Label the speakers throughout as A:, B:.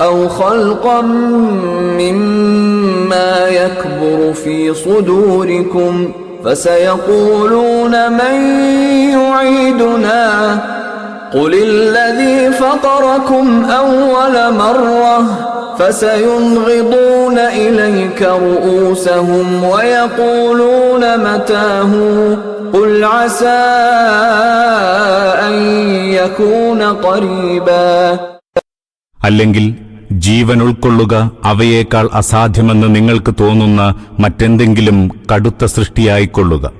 A: أو خلقا مما يكبر في صدوركم فسيقولون من يعيدنا قل الذي فطركم أول مرة فسينغضون إليك رؤوسهم ويقولون متاه قل عسى أن يكون قريبا
B: അല്ലെങ്കിൽ ജീവൻ ഉൾക്കൊള്ളുക അവയേക്കാൾ അസാധ്യമെന്ന് നിങ്ങൾക്ക് തോന്നുന്ന മറ്റെന്തെങ്കിലും കടുത്ത സൃഷ്ടിയായിക്കൊള്ളുക.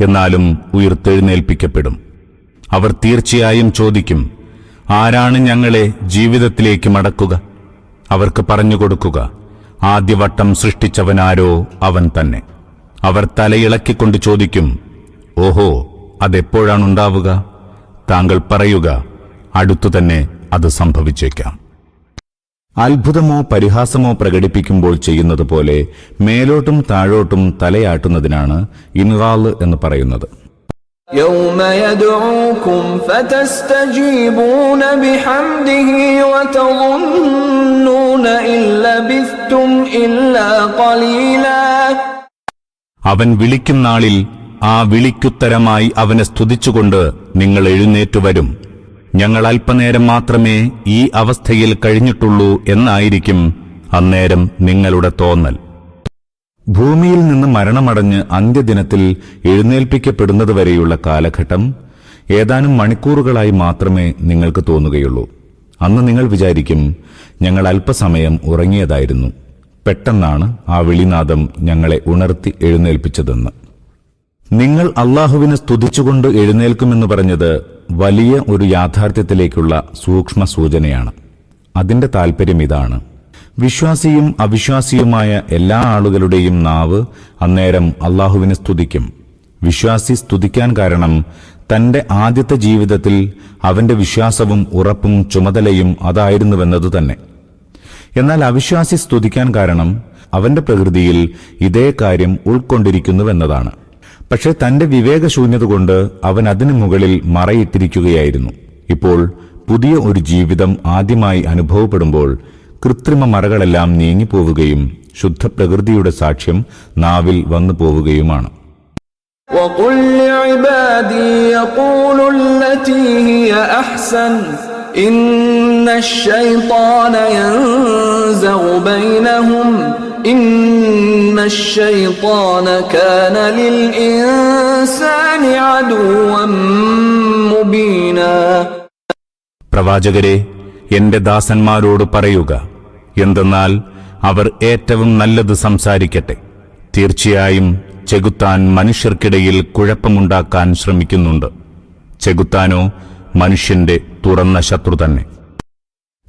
B: എന്നാലും ഉയർത്തെഴുന്നേൽപ്പിക്കപ്പെടും. അവർ തീർച്ചയായും ചോദിക്കും ആരാണ് ഞങ്ങളെ ജീവിതത്തിലേക്ക് മടക്കുക? അവർക്ക് പറഞ്ഞുകൊടുക്കുക ആദ്യവട്ടം സൃഷ്ടിച്ചവനാരോ അവൻ തന്നെ. അവർ തലയിളക്കിക്കൊണ്ട് ചോദിക്കും ഓഹോ അതെപ്പോഴാണുണ്ടാവുക? താങ്കൾ പറയുക അടുത്തുതന്നെ അത് സംഭവിച്ചേക്കാം. അത്ഭുതമോ പരിഹാസമോ പ്രകടിപ്പിക്കുമ്പോൾ ചെയ്യുന്നത് പോലെ മേലോട്ടും താഴോട്ടും തലയാട്ടുന്നതിനാണ് ഇൻവാള് എന്ന് പറയുന്നത്
A: يوم يدعوكم فتستجيبون بحمده وتظنون إن لبثتم إلا قليلا
B: അവൻ വിളിക്കും നാളിൽ ആ വിളിക്കുത്തരമായി അവനെ സ്തുതിച്ചുകൊണ്ട് നിങ്ങൾ എഴുന്നേറ്റു വരും ഞങ്ങൾ അല്പനേരം മാത്രമേ ഈ അവസ്ഥയിൽ കഴിഞ്ഞിട്ടുള്ളൂ എന്നായിരിക്കും അന്നേരം നിങ്ങളുടെ തോന്നൽ. ഭൂമിയിൽ നിന്ന് മരണമടഞ്ഞ് അന്ത്യദിനത്തിൽ എഴുന്നേൽപ്പിക്കപ്പെടുന്നതുവരെയുള്ള കാലഘട്ടം ഏതാനും മണിക്കൂറുകളായി മാത്രമേ നിങ്ങൾക്ക് തോന്നുകയുള്ളൂ. അന്ന് നിങ്ങൾ വിചാരിക്കും ഞങ്ങൾ അല്പസമയം ഉറങ്ങിയതായിരുന്നു. പെട്ടെന്നാണ് ആ വിളിനാദം ഞങ്ങളെ ഉണർത്തി എഴുന്നേൽപ്പിച്ചതെന്ന്. നിങ്ങൾ അള്ളാഹുവിനെ സ്തുതിച്ചുകൊണ്ട് എഴുന്നേൽക്കുമെന്ന് പറഞ്ഞത് വലിയ ഒരു യാഥാർത്ഥ്യത്തിലേക്കുള്ള സൂക്ഷ്മ സൂചനയാണ് അതിന്റെ താല്പര്യം ഇതാണ്. വിശ്വാസിയും അവിശ്വാസിയുമായ എല്ലാ ആളുകളുടെയും നാവ് അന്നേരം അള്ളാഹുവിനെ സ്തുതിക്കും. വിശ്വാസി സ്തുതിക്കാൻ കാരണം തന്റെ ആദ്യത്തെ ജീവിതത്തിൽ അവന്റെ വിശ്വാസവും ഉറപ്പും ചുമതലയും അതായിരുന്നുവെന്നതു തന്നെ. എന്നാൽ അവിശ്വാസി സ്തുതിക്കാൻ കാരണം അവന്റെ പ്രകൃതിയിൽ ഇതേ കാര്യം ഉൾക്കൊണ്ടിരിക്കുന്നുവെന്നതാണ്. പക്ഷെ തന്റെ വിവേകശൂന്യത കൊണ്ട് അവൻ അതിനു മുകളിൽ മറയിട്ടിരിക്കുകയായിരുന്നു ഇപ്പോൾ പുതിയ ഒരു ജീവിതം ആദ്യമായി അനുഭവപ്പെടുമ്പോൾ കൃത്രിമ മറകളെല്ലാം നീങ്ങിപ്പോവുകയും ശുദ്ധ പ്രകൃതിയുടെ സാക്ഷ്യം നാവിൽ വന്നു പോവുകയുമാണ്
A: وقل لعبادي يقولوا التي هي أحسن إن الشيطان ينزغ بينهم إن الشيطان كان للإنسان عدوا مبينا
B: പ്രവാചകരെ എന്റെ ദാസന്മാരോട് പറയുക എന്തെന്നാൽ അവർ ഏറ്റവും നല്ലത് സംസാരിക്കട്ടെ തീർച്ചയായും ചെകുത്താൻ മനുഷ്യർക്കിടയിൽ കുഴപ്പമുണ്ടാക്കാൻ ശ്രമിക്കുന്നുണ്ട് ചെകുത്താനോ മനുഷ്യന്റെ തുറന്ന ശത്രു തന്നെ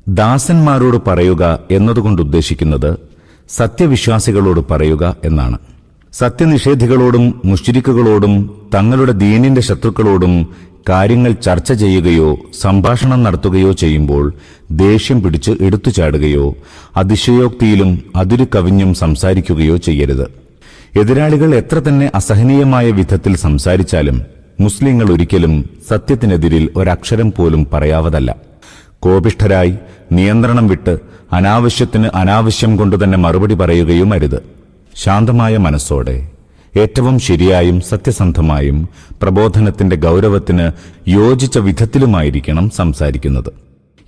B: ദാസന്മാരോട് പറയുക എന്നതുകൊണ്ട് ഉദ്ദേശിക്കുന്നത് സത്യവിശ്വാസികളോട് പറയുക എന്നാണ്. സത്യനിഷേധികളോടും മുഷ്രിക്കുകളോടും തങ്ങളുടെ ദീനിന്റെ ശത്രുക്കളോടും കാര്യങ്ങൾ ചർച്ച ചെയ്യുകയോ സംഭാഷണം നടത്തുകയോ ചെയ്യുമ്പോൾ ദേഷ്യം പിടിച്ച് എടുത്തു ചാടുകയോ അതിശയോക്തിയിലും അതിരു കവിഞ്ഞും സംസാരിക്കുകയോ ചെയ്യരുത്. എതിരാളികൾ എത്ര തന്നെ അസഹനീയമായ വിധത്തിൽ സംസാരിച്ചാലും മുസ്ലിങ്ങൾ ഒരിക്കലും സത്യത്തിനെതിരിൽ ഒരക്ഷരം പോലും പറയാവതല്ല. കോപിഷ്ഠരായി നിയന്ത്രണം വിട്ട് അനാവശ്യത്തിന് അനാവശ്യം കൊണ്ടുതന്നെ മറുപടി പറയുകയും അരുത്. ശാന്തമായ മനസ്സോടെ ഏറ്റവും ശരിയായും സത്യസന്ധമായും പ്രബോധനത്തിന്റെ ഗൗരവത്തിന് യോജിച്ച വിധത്തിലുമായിരിക്കണം സംസാരിക്കുന്നത്.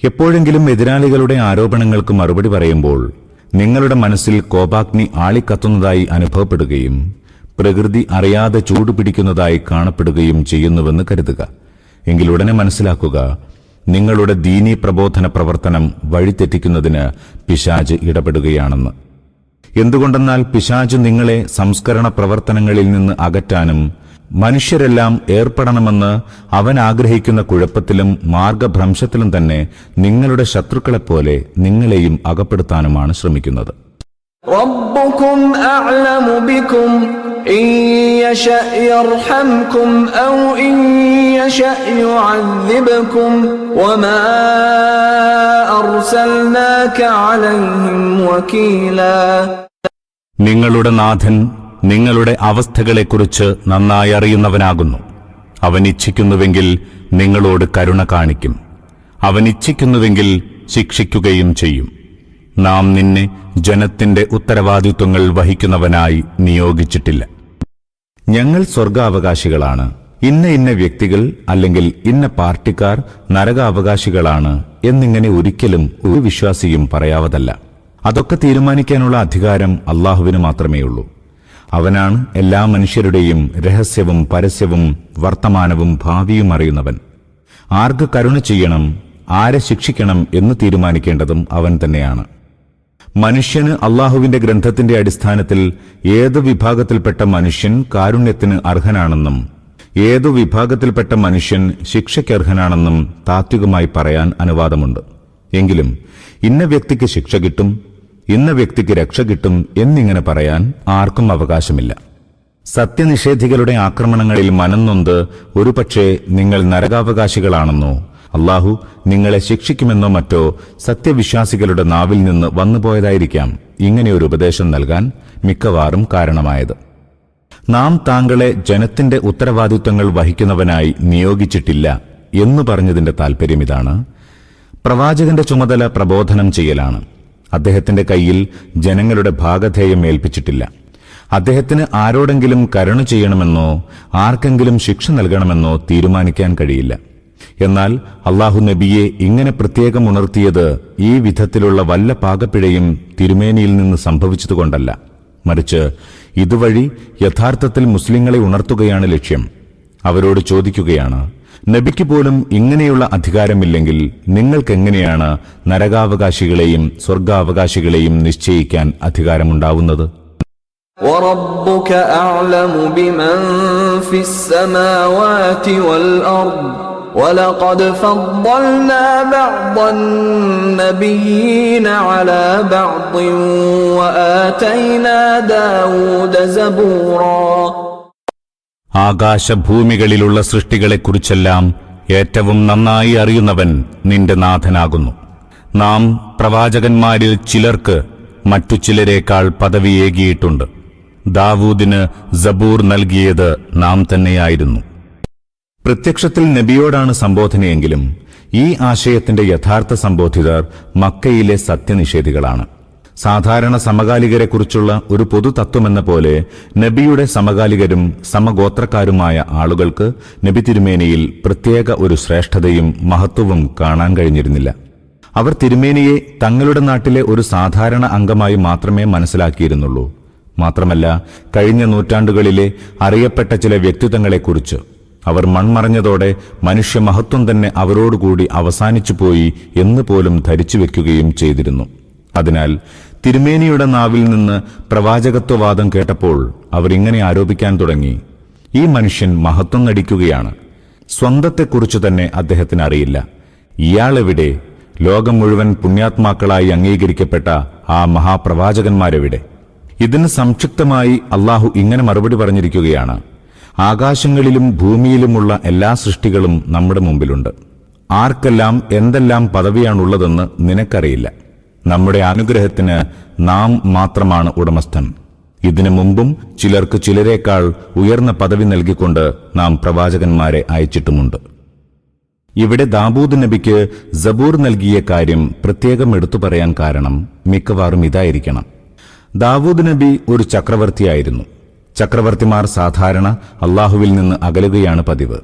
B: എപ്പോഴെങ്കിലും എതിരാളികളുടെ ആരോപണങ്ങൾക്ക് മറുപടി പറയുമ്പോൾ നിങ്ങളുടെ മനസ്സിൽ കോപാഗ്നി ആളിക്കത്തുന്നതായി അനുഭവപ്പെടുകയും പ്രകൃതി അറിയാതെ ചൂടുപിടിക്കുന്നതായി കാണപ്പെടുകയും ചെയ്യുന്നുവെന്ന് കരുതുക. എങ്കിൽ ഉടനെ മനസ്സിലാക്കുക നിങ്ങളുടെ ദീനീ പ്രബോധന പ്രവർത്തനം വഴിതെറ്റിക്കുന്നതിന് പിശാജ് ഇടപെടുകയാണെന്ന്. എന്തുകൊണ്ടെന്നാൽ പിശാജ് നിങ്ങളെ സംസ്കരണ പ്രവർത്തനങ്ങളിൽ നിന്ന് അകറ്റാനും മനുഷ്യരെല്ലാം ഏർപ്പെടണമെന്ന് അവൻ ആഗ്രഹിക്കുന്ന കുഴപ്പത്തിലും മാർഗഭ്രംശത്തിലും തന്നെ നിങ്ങളുടെ ശത്രുക്കളെപ്പോലെ നിങ്ങളെയും അകപ്പെടുത്താനുമാണ് ശ്രമിക്കുന്നത്.
A: إن يشأ يرحمكم أو إن يشأ يعذبكم وما أرسلناك عليهم وكيلا
B: നിങ്ങളുടെ നാഥൻ നിങ്ങളുടെ അവസ്ഥകളെക്കുറിച്ച് നന്നായി അറിയുന്നവനാകുന്നു അവൻ ഇച്ഛിക്കുന്നുവെങ്കിൽ നിങ്ങളോട് കരുണ കാണിക്കും അവൻ ഇച്ഛിക്കുന്നുവെങ്കിൽ ശിക്ഷിക്കുകയും ചെയ്യും നാം നിന്നെ ജനത്തിന്റെ ഉത്തരവാദിത്വങ്ങൾ വഹിക്കുന്നവനായി നിയോഗിച്ചിട്ടില്ല ഞങ്ങൾ സ്വർഗാവകാശികളാണ്. ഇന്ന ഇന്ന വ്യക്തികൾ അല്ലെങ്കിൽ ഇന്ന പാർട്ടിക്കാർ നരകാവകാശികളാണ് എന്നിങ്ങനെ ഒരിക്കലും ഒരു വിശ്വാസിയും പറയാവതല്ല. അതൊക്കെ തീരുമാനിക്കാനുള്ള അധികാരം അള്ളാഹുവിന് മാത്രമേയുള്ളൂ. അവനാണ് എല്ലാ മനുഷ്യരുടെയും രഹസ്യവും പരസ്യവും വർത്തമാനവും ഭാവിയും അറിയുന്നവൻ. ആർക്ക് കരുണ ചെയ്യണം ആരെ ശിക്ഷിക്കണം എന്ന് തീരുമാനിക്കേണ്ടതും അവൻ തന്നെയാണ്. മനുഷ്യന് അള്ളാഹുവിന്റെ ഗ്രന്ഥത്തിന്റെ അടിസ്ഥാനത്തിൽ ഏത് വിഭാഗത്തിൽപ്പെട്ട മനുഷ്യൻ കാരുണ്യത്തിന് അർഹനാണെന്നും ഏതു വിഭാഗത്തിൽപ്പെട്ട മനുഷ്യൻ ശിക്ഷയ്ക്കർഹനാണെന്നും താത്വികമായി പറയാൻ അനുവാദമുണ്ട്. എങ്കിലും ഇന്ന വ്യക്തിക്ക് ശിക്ഷ കിട്ടും ഇന്ന വ്യക്തിക്ക് രക്ഷ കിട്ടും എന്നിങ്ങനെ പറയാൻ ആർക്കും അവകാശമില്ല. സത്യനിഷേധികളുടെ ആക്രമണങ്ങളിൽ മനംനൊന്ത് ഒരുപക്ഷെ നിങ്ങൾ നരകാവകാശികളാണെന്നോ അള്ളാഹു നിങ്ങളെ ശിക്ഷിക്കുമെന്നോ മറ്റോ സത്യവിശ്വാസികളുടെ നാവിൽ നിന്ന് വന്നുപോയതായിരിക്കാം ഇങ്ങനെയൊരു ഉപദേശം നൽകാൻ മിക്കവാറും കാരണമായത്. നാം താങ്കളെ ജനത്തിന്റെ ഉത്തരവാദിത്വങ്ങൾ വഹിക്കുന്നവനായി നിയോഗിച്ചിട്ടില്ല എന്ന് പറഞ്ഞതിന്റെ താൽപര്യം ഇതാണ്. പ്രവാചകന്റെ ചുമതല പ്രബോധനം ചെയ്യലാണ്. അദ്ദേഹത്തിന്റെ കയ്യിൽ ജനങ്ങളുടെ ഭാഗധേയം ഏൽപ്പിച്ചിട്ടില്ല. അദ്ദേഹത്തിന് ആരോടെങ്കിലും കരുണ ചെയ്യണമെന്നോ ആർക്കെങ്കിലും ശിക്ഷ നൽകണമെന്നോ തീരുമാനിക്കാൻ കഴിയില്ല. എന്നാൽ അള്ളാഹു നബിയെ ഇങ്ങനെ പ്രത്യേകം ഉണർത്തിയത് ഈ വിധത്തിലുള്ള വല്ല പാകപ്പിഴയും തിരുമേനിയിൽ നിന്ന് സംഭവിച്ചതുകൊണ്ടല്ല മറിച്ച് ഇതുവഴി യഥാർത്ഥത്തിൽ മുസ്ലിങ്ങളെ ഉണർത്തുകയാണ് ലക്ഷ്യം അവരോട് ചോദിക്കുകയാണ് നബിക്ക് പോലും ഇങ്ങനെയുള്ള അധികാരമില്ലെങ്കിൽ നിങ്ങൾക്കെങ്ങനെയാണ് നരകാവകാശികളെയും സ്വർഗാവകാശികളെയും നിശ്ചയിക്കാൻ അധികാരമുണ്ടാവുന്നത്
A: وربك أعلم بمن في السماوات والأرض ولقد فضلنا بعض النبيين على بعض وآتينا داود زبورا
B: ആകാശഭൂമികളിലുള്ള സൃഷ്ടികളെക്കുറിച്ചെല്ലാം ഏറ്റവും നന്നായി അറിയുന്നവൻ നിന്റെ നാഥനാകുന്നു നാം പ്രവാചകന്മാരിൽ ചിലർക്ക് മറ്റു ചിലരേക്കാൾ പദവിയേകിയിട്ടുണ്ട് ദാവൂദിന് സബൂർ നൽകിയത് നാം തന്നെയായിരുന്നു പ്രത്യക്ഷത്തിൽ നബിയോടാണ് സംബോധനയെങ്കിലും ഈ ആശയത്തിന്റെ യഥാർത്ഥ സംബോധിതർ മക്കയിലെ സത്യനിഷേധികളാണ്. സാധാരണ സമകാലികരെക്കുറിച്ചുള്ള ഒരു പൊതു തത്വമെന്ന പോലെ നബിയുടെ സമകാലികരും സമഗോത്രക്കാരുമായ ആളുകൾക്ക് നബി തിരുമേനിയിൽ പ്രത്യേക ഒരു ശ്രേഷ്ഠതയും മഹത്വവും കാണാൻ കഴിഞ്ഞിരുന്നില്ല. അവർ തിരുമേനിയെ തങ്ങളുടെ നാട്ടിലെ ഒരു സാധാരണ അംഗമായി മാത്രമേ മനസ്സിലാക്കിയിരുന്നുള്ളൂ. മാത്രമല്ല കഴിഞ്ഞ നൂറ്റാണ്ടുകളിലെ അറിയപ്പെട്ട ചില വ്യക്തിത്വങ്ങളെക്കുറിച്ച് അവർ മൺമറഞ്ഞതോടെ മനുഷ്യമഹത്വം തന്നെ അവരോടുകൂടി അവസാനിച്ചു പോയി എന്ന് പോലും ധരിച്ചു വെക്കുകയും ചെയ്തിരുന്നു. അതിനാൽ തിരുമേനിയുടെ നാവിൽ നിന്ന് പ്രവാചകത്വവാദം കേട്ടപ്പോൾ അവർ ഇങ്ങനെ ആരോപിക്കാൻ തുടങ്ങി. ഈ മനുഷ്യൻ മഹത്വം നടിക്കുകയാണ്. സ്വന്തത്തെക്കുറിച്ച് തന്നെ അദ്ദേഹത്തിന് അറിയില്ല. ഇയാളെവിടെ? ലോകം മുഴുവൻ പുണ്യാത്മാക്കളായി അംഗീകരിക്കപ്പെട്ട ആ മഹാപ്രവാചകന്മാരെവിടെ? ഇതിന് സംക്ഷിപ്തമായി അള്ളാഹു ഇങ്ങനെ മറുപടി പറഞ്ഞിരിക്കുകയാണ്. ആകാശങ്ങളിലും ഭൂമിയിലുമുള്ള എല്ലാ സൃഷ്ടികളും നമ്മുടെ മുമ്പിലുണ്ട്. ആർക്കെല്ലാം എന്തെല്ലാം പദവിയാണുള്ളതെന്ന് നിനക്കറിയില്ല. നമ്മുടെ അനുഗ്രഹത്തിന് നാം മാത്രമാണ് ഉടമസ്ഥൻ. ഇതിനു മുമ്പും ചിലർക്ക് ചിലരേക്കാൾ ഉയർന്ന പദവി നൽകിക്കൊണ്ട് നാം പ്രവാചകന്മാരെ അയച്ചിട്ടുമുണ്ട്. ഇവിടെ ദാബൂദ് നബിക്ക് ജബൂർ നൽകിയ കാര്യം പ്രത്യേകം എടുത്തു പറയാൻ കാരണം മിക്കവാറും ഇതായിരിക്കണം. ദാവൂദ് നബി ഒരു ചക്രവർത്തിയായിരുന്നു. ചക്രവർത്തിമാർ സാധാരണ അള്ളാഹുവിൽ നിന്ന് അകലുകയാണ് പതിവ്.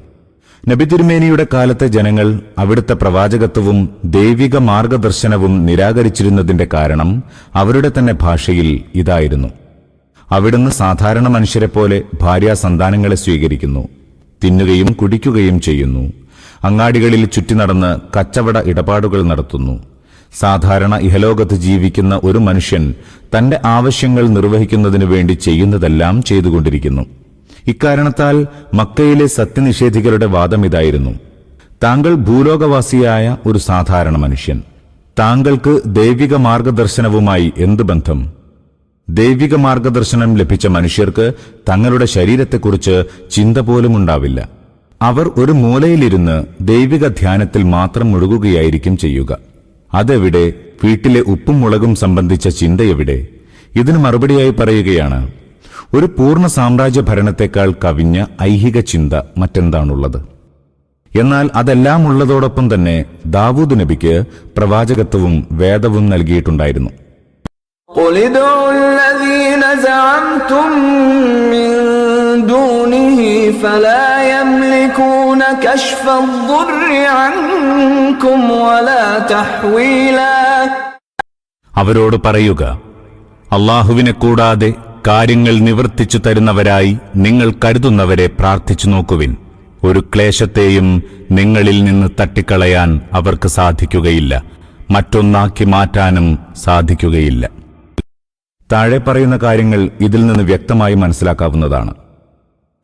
B: നബി തിരുമേനിയുടെ കാലത്തെ ജനങ്ങൾ അവിടുത്തെ പ്രവാചകത്വവും ദൈവിക മാർഗദർശനവും നിരാകരിച്ചിരുന്നതിന്റെ കാരണം അവരുടെ തന്നെ ഭാഷയിൽ ഇതായിരുന്നു. അവിടുന്ന് സാധാരണ മനുഷ്യരെ പോലെ ഭാര്യാ സന്താനങ്ങളെ സ്വീകരിക്കുന്നു തിന്നുകയും കുടിക്കുകയും ചെയ്യുന്നു. അങ്ങാടികളിൽ ചുറ്റി നടന്ന് കച്ചവട ഇടപാടുകൾ നടത്തുന്നു. സാധാരണ ഇഹലോകത്ത് ജീവിക്കുന്ന ഒരു മനുഷ്യൻ തന്റെ ആവശ്യങ്ങൾ നിർവഹിക്കുന്നതിനു വേണ്ടി ചെയ്യുന്നതെല്ലാം ചെയ്തുകൊണ്ടിരിക്കുന്നു. ഇക്കാരണത്താൽ മക്കയിലെ സത്യനിഷേധികളുടെ വാദം ഇതായിരുന്നു. താങ്കൾ ഭൂലോകവാസിയായ ഒരു സാധാരണ മനുഷ്യൻ. താങ്കൾക്ക് ദൈവിക മാർഗദർശനവുമായി എന്തു ബന്ധം? ദൈവിക മാർഗദർശനം ലഭിച്ച മനുഷ്യർക്ക് തങ്ങളുടെ ശരീരത്തെക്കുറിച്ച് ചിന്ത പോലും ഉണ്ടാവില്ല. അവർ ഒരു മൂലയിലിരുന്ന് ദൈവിക ധ്യാനത്തിൽ മാത്രം മുഴുകുകയായിരിക്കും ചെയ്യുക. അതെവിടെ? വീട്ടിലെ ഉപ്പും മുളകും സംബന്ധിച്ച ചിന്തയെവിടെ ഇതിന് മറുപടിയായി പറയുകയാണ് ഒരു പൂർണ സാമ്രാജ്യ ഭരണത്തെക്കാൾ കവിഞ്ഞ ഐഹിക ചിന്ത മറ്റെന്താണുള്ളത്? എന്നാൽ അതെല്ലാം ഉള്ളതോടൊപ്പം തന്നെ ദാവൂദ് നബിക്ക് പ്രവാചകത്വവും വേദവും നൽകിയിട്ടുണ്ടായിരുന്നു.
A: قل ادعوا الذين زعمتم من دونه فلا يملكون كشف الضر عنكم ولا تحويلا.
B: അവരോട് പറയുക അള്ളാഹുവിനെ കൂടാതെ കാര്യങ്ങൾ നിവർത്തിച്ചു തരുന്നവരായി നിങ്ങൾ കരുതുന്നവരെ പ്രാർത്ഥിച്ചു നോക്കുവിൻ. ഒരു ക്ലേശത്തെയും നിങ്ങളിൽ നിന്ന് തട്ടിക്കളയാൻ അവർക്ക് സാധിക്കുകയില്ല. മറ്റൊന്നാക്കി മാറ്റാനും സാധിക്കുകയില്ല. താഴെ പറയുന്ന കാര്യങ്ങൾ ഇതിൽ നിന്ന് വ്യക്തമായി മനസ്സിലാക്കാവുന്നതാണ്.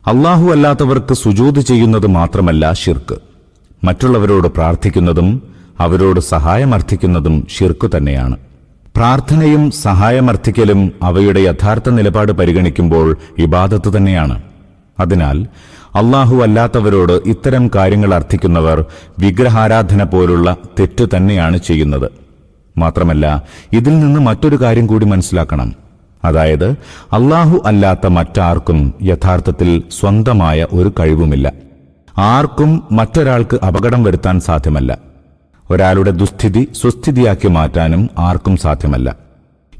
B: അള്ളാഹു അല്ലാത്തവർക്ക് സുജൂത് ചെയ്യുന്നത് മാത്രമല്ല ഷിർക്ക് മറ്റുള്ളവരോട് പ്രാർത്ഥിക്കുന്നതും അവരോട് സഹായമർത്ഥിക്കുന്നതും ഷിർക്ക് തന്നെയാണ്. പ്രാർത്ഥനയും സഹായമർത്ഥിക്കലും അവയുടെ യഥാർത്ഥ നിലപാട് പരിഗണിക്കുമ്പോൾ ഇബാദത്ത് തന്നെയാണ്. അതിനാൽ അള്ളാഹു അല്ലാത്തവരോട് ഇത്തരം കാര്യങ്ങൾ അർത്ഥിക്കുന്നവർ വിഗ്രഹാരാധന പോലുള്ള തെറ്റ് തന്നെയാണ് ചെയ്യുന്നത്. മാത്രമല്ല ഇതിൽ നിന്ന് മറ്റൊരു കാര്യം കൂടി മനസ്സിലാക്കണം. അതായത് അള്ളാഹു അല്ലാത്ത മറ്റാർക്കും യഥാർത്ഥത്തിൽ സ്വന്തമായ ഒരു കഴിവുമില്ല. ആർക്കും മറ്റൊരാൾക്ക് അപകടം വരുത്താൻ സാധ്യമല്ല. ഒരാളുടെ ദുസ്ഥിതി സുസ്ഥിതിയാക്കി മാറ്റാനും ആർക്കും സാധ്യമല്ല.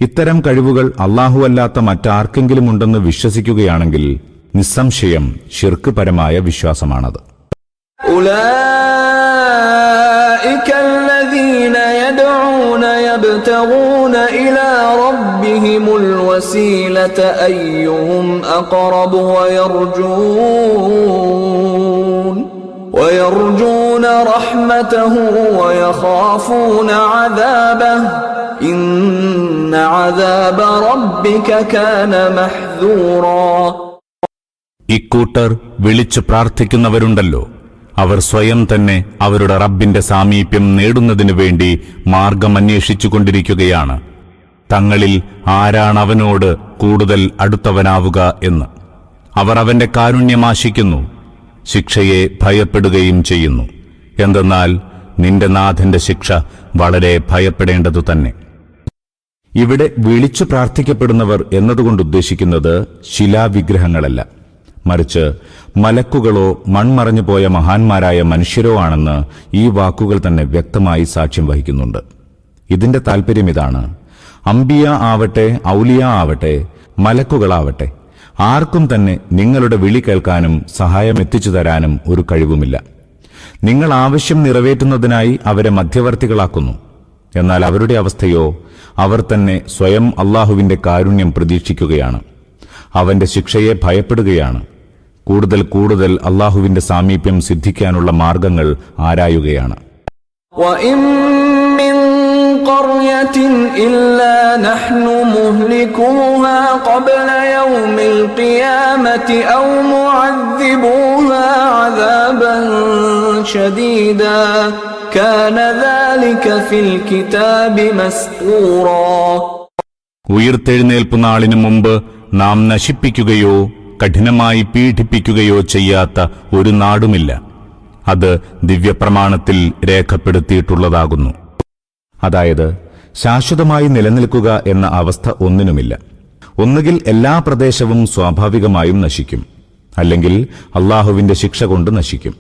B: ഇത്തരം കഴിവുകൾ അള്ളാഹു അല്ലാത്ത മറ്റാർക്കെങ്കിലും ഉണ്ടെന്ന് വിശ്വസിക്കുകയാണെങ്കിൽ നിസ്സംശയം ഷിർക്ക് പരമായ വിശ്വാസമാണത്.
A: ഉലീന يبتغون إلى ربهم الوسيلة أيهم أقرب ويرجون ويرجون رحمته ويخافون عذابه إن عذاب ربك كان محذورا
B: ഇക്കൂട്ടർ വിളിച്ചു പ്രാർത്ഥിക്കുന്നവരുണ്ടല്ലോ അവർ സ്വയം തന്നെ അവരുടെ റബ്ബിന്റെ സാമീപ്യം നേടുന്നതിനു വേണ്ടി മാർഗം അന്വേഷിച്ചുകൊണ്ടിരിക്കുകയാണ് തങ്ങളിൽ ആരാണ് അവനോട് കൂടുതൽ അടുത്തവനാവുക എന്ന്. അവർ അവന്റെ കാരുണ്യമാശിക്കുന്നു ശിക്ഷയെ ഭയപ്പെടുകയും ചെയ്യുന്നു. എന്തെന്നാൽ നിന്റെ നാഥന്റെ ശിക്ഷ വളരെ ഭയപ്പെടേണ്ടതു തന്നെ. ഇവിടെ വിളിച്ചു പ്രാർത്ഥിക്കപ്പെടുന്നവർ എന്നതുകൊണ്ട് ഉദ്ദേശിക്കുന്നത് ശിലാവിഗ്രഹങ്ങളല്ല. മറിച്ച് മലക്കുകളോ മൺമറഞ്ഞു പോയ മഹാന്മാരായ മനുഷ്യരോ ആണെന്ന് ഈ വാക്കുകൾ തന്നെ വ്യക്തമായി സാക്ഷ്യം വഹിക്കുന്നുണ്ട്. ഇതിന്റെ താൽപര്യം ഇതാണ്. അംബിയ ആവട്ടെ ഔലിയ ആവട്ടെ മലക്കുകളാവട്ടെ ആർക്കും തന്നെ നിങ്ങളുടെ വിളി കേൾക്കാനും സഹായം എത്തിച്ചു തരാനും ഒരു കഴിവുമില്ല. നിങ്ങൾ ആവശ്യം നിറവേറ്റുന്നതിനായി അവരെ മധ്യവർത്തികളാക്കുന്നു. എന്നാൽ അവരുടെ അവസ്ഥയോ അവർ തന്നെ സ്വയം അള്ളാഹുവിന്റെ കാരുണ്യം പ്രതീക്ഷിക്കുകയാണ്. അവന്റെ ശിക്ഷയെ ഭയപ്പെടുകയാണ്. കൂടുതൽ കൂടുതൽ അള്ളാഹുവിന്റെ സാമീപ്യം സിദ്ധിക്കാനുള്ള മാർഗങ്ങൾ ആരായുകയാണ്
A: وإن من قرية إلا نحن مهلكوها قبل يوم القيامة أو معذبوها عذابا شديدا كان ذلك في الكتاب مسطورا
B: ഉയിർത്തെഴുന്നേൽപ്പ് നാളിനു മുമ്പ് നാം നശിപ്പിക്കുകയോ കഠിനമായി പീഡിപ്പിക്കുകയോ ചെയ്യാത്ത ഒരു നാടുമില്ല. അത് ദിവ്യപ്രമാണത്തിൽ രേഖപ്പെടുത്തിയിട്ടുള്ളതാകുന്നു. അതായത് ശാശ്വതമായി നിലനിൽക്കുക എന്ന അവസ്ഥ ഒന്നിനുമില്ല. ഒന്നുകിൽ എല്ലാ പ്രദേശവും സ്വാഭാവികമായും നശിക്കും. അല്ലെങ്കിൽ അള്ളാഹുവിന്റെ ശിക്ഷ കൊണ്ട് നശിക്കും.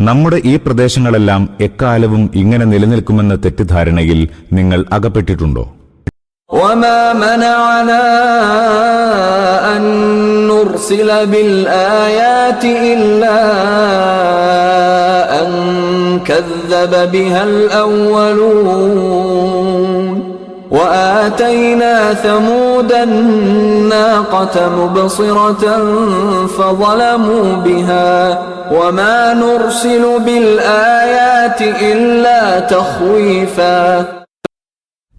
B: നമ്മുടെ ഈ പ്രദേശങ്ങളെല്ലാം എക്കാലവും ഇങ്ങനെ നിലനിൽക്കുമെന്ന തെറ്റിദ്ധാരണയിൽ നിങ്ങൾ അകപ്പെട്ടിട്ടുണ്ടോ?
A: وما منعنا أن نرسل بالآيات إلا أن كذب بها الأولون وآتينا ثمود الناقة مبصرة فظلموا بها وما نرسل بالآيات إلا تخويفاً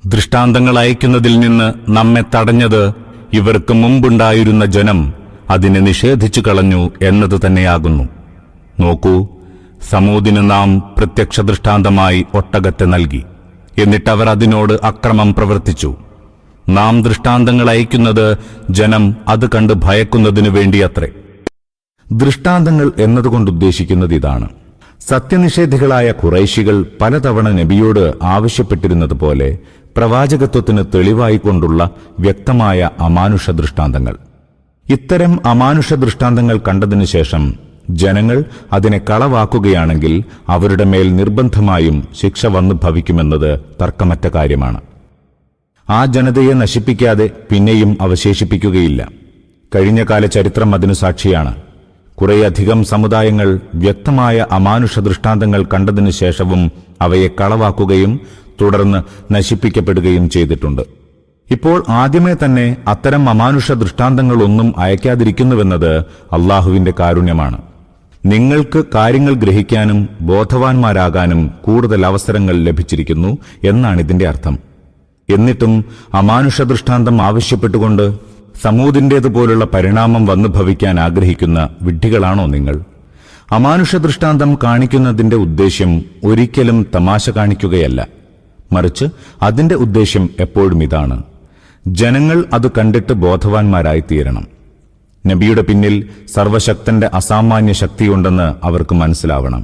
B: ദൃഷ്ടാന്തങ്ങൾ അയക്കുന്നതിൽ നിന്ന് നമ്മെ തടഞ്ഞത് ഇവർക്ക് മുമ്പുണ്ടായിരുന്ന ജനം അതിനെ നിഷേധിച്ചു കളഞ്ഞു എന്നത് തന്നെയാകുന്നു. നോക്കൂ സമൂതിന് നാം പ്രത്യക്ഷ ദൃഷ്ടാന്തമായി ഒട്ടകത്തെ നൽകി. എന്നിട്ടവർ അതിനോട് അക്രമം പ്രവർത്തിച്ചു. നാം ദൃഷ്ടാന്തങ്ങൾ അയക്കുന്നത് ജനം അത് കണ്ട് ഭയക്കുന്നതിനു വേണ്ടിയത്രേ. ദൃഷ്ടാന്തങ്ങൾ എന്നതുകൊണ്ട് ഉദ്ദേശിക്കുന്നത് ഇതാണ്. സത്യനിഷേധികളായ കുറൈശികൾ പലതവണ നബിയോട് ആവശ്യപ്പെട്ടിരുന്നത് പോലെ പ്രവാചകത്വത്തിന് തെളിവായിക്കൊണ്ടുള്ള വ്യക്തമായ അമാനുഷ ദൃഷ്ടാന്തങ്ങൾ. ഇത്തരം അമാനുഷ ദൃഷ്ടാന്തങ്ങൾ കണ്ടതിനു ശേഷം ജനങ്ങൾ അതിനെ കളവാക്കുകയാണെങ്കിൽ അവരുടെ മേൽ നിർബന്ധമായും ശിക്ഷ വന്നു ഭവിക്കുമെന്നത് തർക്കമറ്റ കാര്യമാണ്. ആ ജനതയെ നശിപ്പിക്കാതെ പിന്നെയും അവശേഷിപ്പിക്കുകയില്ല. കഴിഞ്ഞ കാല ചരിത്രം അതിനു സാക്ഷിയാണ്. കുറേയധികം സമുദായങ്ങൾ വ്യക്തമായ അമാനുഷ ദൃഷ്ടാന്തങ്ങൾ കണ്ടതിനു ശേഷവും അവയെ കളവാക്കുകയും തുടർന്ന് നശിപ്പിക്കപ്പെടുകയും ചെയ്തിട്ടുണ്ട്. ഇപ്പോൾ ആദ്യമേ തന്നെ അത്തരം അമാനുഷ ദൃഷ്ടാന്തങ്ങളൊന്നും അയക്കാതിരിക്കുന്നുവെന്നത് അള്ളാഹുവിന്റെ കാരുണ്യമാണ്. നിങ്ങൾക്ക് കാര്യങ്ങൾ ഗ്രഹിക്കാനും ബോധവാന്മാരാകാനും കൂടുതൽ അവസരങ്ങൾ ലഭിച്ചിരിക്കുന്നു എന്നാണ് ഇതിന്റെ അർത്ഥം. എന്നിട്ടും അമാനുഷ ദൃഷ്ടാന്തം ആവശ്യപ്പെട്ടുകൊണ്ട് സമൂതിന്റേതുപോലുള്ള പരിണാമം വന്നു ഭവിക്കാൻ ആഗ്രഹിക്കുന്ന വിഡ്ഢികളാണോ നിങ്ങൾ? അമാനുഷ ദൃഷ്ടാന്തം കാണിക്കുന്നതിന്റെ ഉദ്ദേശ്യം ഒരിക്കലും തമാശ കാണിക്കുകയല്ല. മറിച്ച് അതിന്റെ ഉദ്ദേശ്യം എപ്പോഴും ഇതാണ് ജനങ്ങൾ അത് കണ്ടിട്ട് ബോധവാന്മാരായി തീരണം നബിയുടെ പിന്നിൽ സർവശക്തന്റെ അസാമാന്യ ശക്തിയുണ്ടെന്ന് അവർക്ക് മനസ്സിലാവണം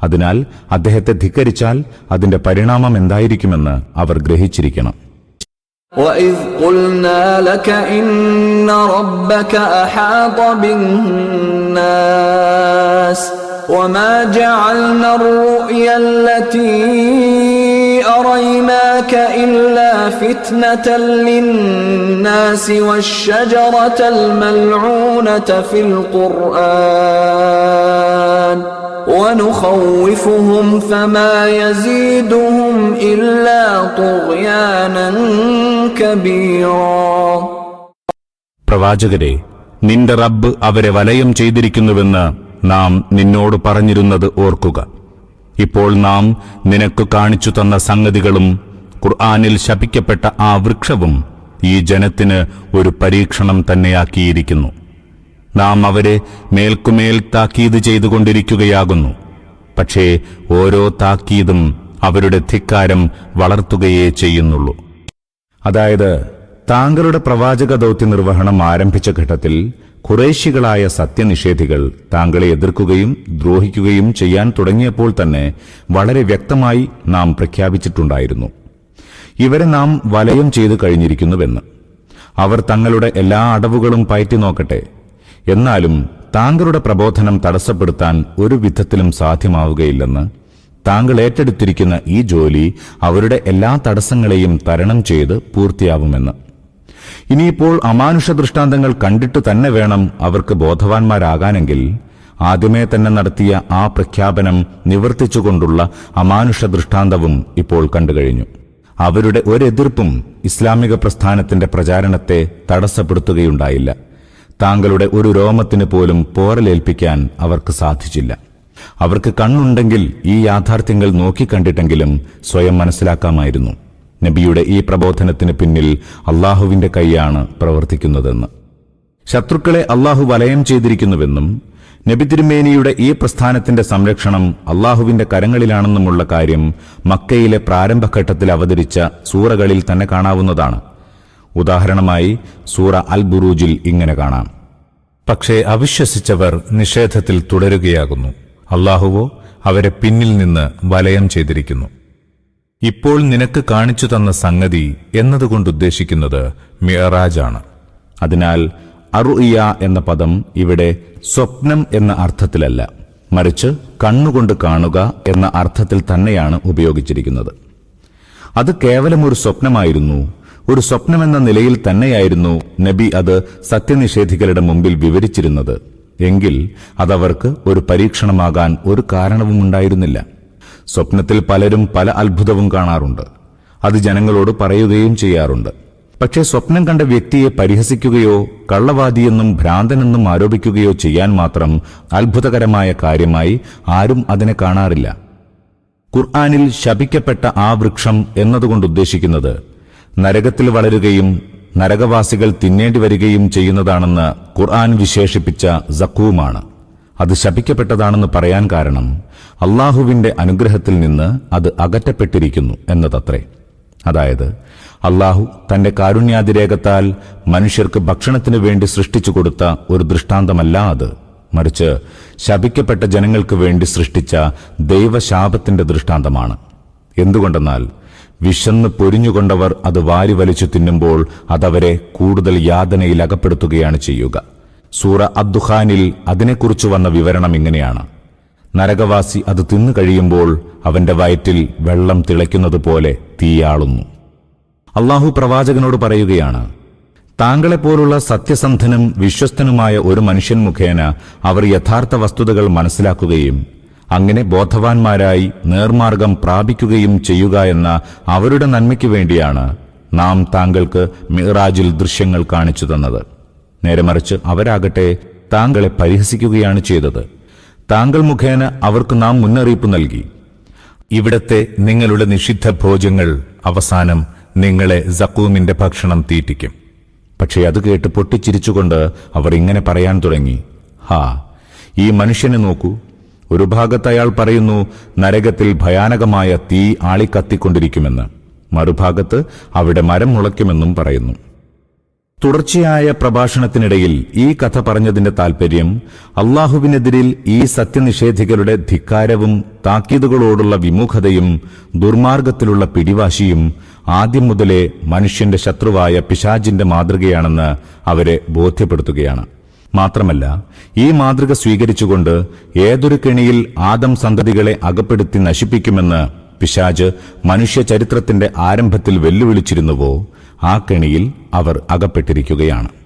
B: അതിനാൽ അദ്ദേഹത്തെ ധിക്കരിച്ചാൽ അതിന്റെ പരിണാമം എന്തായിരിക്കുമെന്ന് അവർ ഗ്രഹിച്ചിരിക്കണം
A: وَإِذْ قُلْنَا لَكَ إِنَّ رَبَّكَ أَحَاطَ بِالنَّاسِ وَمَا جَعَلْنَا الرُّؤْيَا الَّتِي أَرَيْنَاكَ إِلَّا فِتْنَةً لِلنَّاسِ وَالشَّجَرَةَ الْمَلْعُونَةَ فِي الْقُرْآنِ ونخوفهم فما يزيدهم إلا طغيانا كبيرا
B: പ്രവാചകരെ നിന്റെ റബ്ബ് അവരെ വലയം ചെയ്തിരിക്കുന്നുവെന്ന് നാം നിന്നോട് പറഞ്ഞിരുന്നത് ഓർക്കുക ഇപ്പോൾ നാം നിനക്ക് കാണിച്ചു തന്ന സംഗതികളും ഖുർആാനിൽ ശപിക്കപ്പെട്ട ആ വൃക്ഷവും ഈ ജനത്തിന് ഒരു പരീക്ഷണം തന്നെയാക്കിയിരിക്കുന്നു. നാം അവരെ മേൽക്കുമേൽ താക്കീത് ചെയ്തുകൊണ്ടിരിക്കുകയാകുന്നു. പക്ഷേ ഓരോ താക്കീതും അവരുടെ ധിക്കാരം വളർത്തുകയേ ചെയ്യുന്നുള്ളൂ. അതായത് താങ്കളുടെ പ്രവാചക ദൗത്യ നിർവഹണം ആരംഭിച്ച ഘട്ടത്തിൽ ഖുറേശികളായ സത്യനിഷേധികൾ താങ്കളെ എതിർക്കുകയും ദ്രോഹിക്കുകയും ചെയ്യാൻ തുടങ്ങിയപ്പോൾ തന്നെ വളരെ വ്യക്തമായി നാം പ്രഖ്യാപിച്ചിട്ടുണ്ടായിരുന്നു. ഇവരെ നാം വലയം ചെയ്തു കഴിഞ്ഞിരിക്കുന്നുവെന്ന്. അവർ തങ്ങളുടെ എല്ലാ അടവുകളും പയറ്റി നോക്കട്ടെ. എന്നാലും താങ്കളുടെ പ്രബോധനം തടസ്സപ്പെടുത്താൻ ഒരു വിധത്തിലും സാധ്യമാവുകയില്ലെന്ന് താങ്കൾ ഏറ്റെടുത്തിരിക്കുന്ന ഈ ജോലി അവരുടെ എല്ലാ തടസ്സങ്ങളെയും തരണം ചെയ്ത് പൂർത്തിയാവുമെന്ന്. ഇനിയിപ്പോൾ അമാനുഷ ദൃഷ്ടാന്തങ്ങൾ കണ്ടിട്ട് തന്നെ വേണം അവർക്ക് ബോധവാന്മാരാകാനെങ്കിൽ ആദ്യമേ തന്നെ നടത്തിയ ആ പ്രഖ്യാപനം നിവർത്തിച്ചുകൊണ്ടുള്ള അമാനുഷ ദൃഷ്ടാന്തവും ഇപ്പോൾ കണ്ടുകഴിഞ്ഞു അവരുടെ ഒരെതിർപ്പും ഇസ്ലാമിക പ്രസ്ഥാനത്തിന്റെ പ്രചാരണത്തെ തടസ്സപ്പെടുത്തുകയുണ്ടായില്ല. താങ്കളുടെ ഒരു രോമത്തിന് പോലും പോരലേൽപ്പിക്കാൻ അവർക്ക് സാധിച്ചില്ല. അവർക്ക് കണ്ണുണ്ടെങ്കിൽ ഈ യാഥാർത്ഥ്യങ്ങൾ നോക്കിക്കണ്ടിട്ടെങ്കിലും സ്വയം മനസ്സിലാക്കാമായിരുന്നു. നബിയുടെ ഈ പ്രബോധനത്തിന് പിന്നിൽ അള്ളാഹുവിന്റെ കൈയാണ് പ്രവർത്തിക്കുന്നതെന്ന്. ശത്രുക്കളെ അള്ളാഹു വലയം ചെയ്തിരിക്കുന്നുവെന്നും നബി തിരുമേനിയുടെ ഈ പ്രസ്ഥാനത്തിന്റെ സംരക്ഷണം അള്ളാഹുവിന്റെ കരങ്ങളിലാണെന്നുമുള്ള കാര്യം മക്കയിലെ പ്രാരംഭഘട്ടത്തിൽ അവതരിച്ച സൂറകളിൽ തന്നെ കാണാവുന്നതാണ്. ഉദാഹരണമായി സൂറ അൽ ബുറൂജിൽ ഇങ്ങനെ കാണാം. പക്ഷേ അവിശ്വസിച്ചവർ നിഷേധത്തിൽ തുടരുകയാകുന്നു. അള്ളാഹുവോ അവരെ പിന്നിൽ നിന്ന് വലയം ചെയ്തിരിക്കുന്നു. ഇപ്പോൾ നിനക്ക് കാണിച്ചു തന്ന സംഗതി എന്നതുകൊണ്ട് ഉദ്ദേശിക്കുന്നത് മിയറാജാണ് അതിനാൽ അറുഇയ എന്ന പദം ഇവിടെ സ്വപ്നം എന്ന അർത്ഥത്തിലല്ല. മറിച്ച് കണ്ണുകൊണ്ട് കാണുക എന്ന അർത്ഥത്തിൽ തന്നെയാണ് ഉപയോഗിച്ചിരിക്കുന്നത്. അത് കേവലം ഒരു സ്വപ്നമായിരുന്നു. ഒരു സ്വപ്നമെന്ന നിലയിൽ തന്നെയായിരുന്നു നബി അത് സത്യനിഷേധികളുടെ മുമ്പിൽ വിവരിച്ചിരുന്നത്. എങ്കിൽ അതവർക്ക് ഒരു പരീക്ഷണമാകാൻ ഒരു കാരണവും ഉണ്ടായിരുന്നില്ല സ്വപ്നത്തിൽ പലരും പല അത്ഭുതവും കാണാറുണ്ട്. അത് ജനങ്ങളോട് പറയുകയും ചെയ്യാറുണ്ട്. പക്ഷേ സ്വപ്നം കണ്ട വ്യക്തിയെ പരിഹസിക്കുകയോ കള്ളവാദിയെന്നും ഭ്രാന്തനെന്നും ആരോപിക്കുകയോ ചെയ്യാൻ മാത്രം അത്ഭുതകരമായ കാര്യമായി ആരും അതിനെ കാണാറില്ല. ഖുർആാനിൽ ശപിക്കപ്പെട്ട ആ വൃക്ഷം എന്നതുകൊണ്ട് ഉദ്ദേശിക്കുന്നത് നരകത്തിൽ വളരുകയും നരകവാസികൾ തിന്നേണ്ടി വരികയും ചെയ്യുന്നതാണെന്ന് ഖുർആൻ വിശേഷിപ്പിച്ച സക്കൂമാണ് അത് ശപിക്കപ്പെട്ടതാണെന്ന് പറയാൻ കാരണം അള്ളാഹുവിന്റെ അനുഗ്രഹത്തിൽ നിന്ന് അത് അകറ്റപ്പെട്ടിരിക്കുന്നു എന്നതത്രേ. അതായത് അള്ളാഹു തന്റെ കാരുണ്യാതിരേകത്താൽ മനുഷ്യർക്ക് ഭക്ഷണത്തിനു വേണ്ടി സൃഷ്ടിച്ചു കൊടുത്ത ഒരു ദൃഷ്ടാന്തമല്ല അത്. മറിച്ച് ശപിക്കപ്പെട്ട ജനങ്ങൾക്ക് വേണ്ടി സൃഷ്ടിച്ച ദൈവശാപത്തിന്റെ ദൃഷ്ടാന്തമാണ്. എന്തുകൊണ്ടെന്നാൽ വിശന്ന് പൊരിഞ്ഞുകൊണ്ടവർ അത് വാരി വലിച്ചു തിന്നുമ്പോൾ അതവരെ കൂടുതൽ യാതനയിൽ അകപ്പെടുത്തുകയാണ് ചെയ്യുക. സൂറ അബ്ദുഖാനിൽ അതിനെക്കുറിച്ച് വന്ന വിവരണം ഇങ്ങനെയാണ്. നരകവാസി അത് തിന്നു കഴിയുമ്പോൾ അവന്റെ വയറ്റിൽ വെള്ളം തിളയ്ക്കുന്നത് പോലെ തീയാളുന്നു. അള്ളാഹു പ്രവാചകനോട് പറയുകയാണ് താങ്കളെപ്പോലുള്ള സത്യസന്ധനും വിശ്വസ്തനുമായ ഒരു മനുഷ്യൻ മുഖേന അവർ യഥാർത്ഥ വസ്തുതകൾ മനസ്സിലാക്കുകയും അങ്ങനെ ബോധവാന്മാരായി നേർമാർഗം പ്രാപിക്കുകയും ചെയ്യുക എന്ന അവരുടെ നന്മയ്ക്കു വേണ്ടിയാണ് നാം താങ്കൾക്ക് മിറാജിൽ ദൃശ്യങ്ങൾ കാണിച്ചു തന്നത്. നേരെ മറിച്ച് അവരാകട്ടെ താങ്കളെ പരിഹസിക്കുകയാണ് ചെയ്തത്. താങ്കൾ മുഖേന അവർക്ക് നാം മുന്നറിയിപ്പ് നൽകി. ഇവിടത്തെ നിങ്ങളുടെ നിഷിദ്ധ ഭോജ്യങ്ങൾ അവസാനം നിങ്ങളെ സക്കൂമിന്റെ ഭക്ഷണം തീറ്റിക്കും. പക്ഷേ അത് കേട്ട് പൊട്ടിച്ചിരിച്ചുകൊണ്ട് അവർ ഇങ്ങനെ പറയാൻ തുടങ്ങി. ഹാ ഈ മനുഷ്യനെ നോക്കൂ. ഒരു ഭാഗത്ത് അയാൾ പറയുന്നു നരകത്തിൽ ഭയാനകമായ തീ ആളിക്കത്തിക്കൊണ്ടിരിക്കുമെന്ന്. മറുഭാഗത്ത് അവിടെ മരം മുളയ്ക്കുമെന്നും പറയുന്നു. തുടർച്ചയായ പ്രഭാഷണത്തിനിടയിൽ ഈ കഥ പറഞ്ഞതിന്റെ താൽപര്യം അള്ളാഹുവിനെതിരിൽ ഈ സത്യനിഷേധികളുടെ ധിക്കാരവും താക്കീതുകളോടുള്ള വിമുഖതയും ദുർമാർഗത്തിലുള്ള പിടിവാശിയും ആദ്യം മുതലേ മനുഷ്യന്റെ ശത്രുവായ പിശാജിന്റെ മാതൃകയാണെന്ന് അവരെ ബോധ്യപ്പെടുത്തുകയാണ്. മാത്രമല്ല ഈ മാതൃക സ്വീകരിച്ചുകൊണ്ട് ഏതൊരു കെണിയിൽ ആദം സന്തതികളെ അകപ്പെടുത്തി നശിപ്പിക്കുമെന്ന് പിശാജ് മനുഷ്യ ചരിത്രത്തിന്റെ ആരംഭത്തിൽ വെല്ലുവിളിച്ചിരുന്നുവോ? ആ കെണിയിൽ അവർ അകപ്പെട്ടിരിക്കുകയാണ്.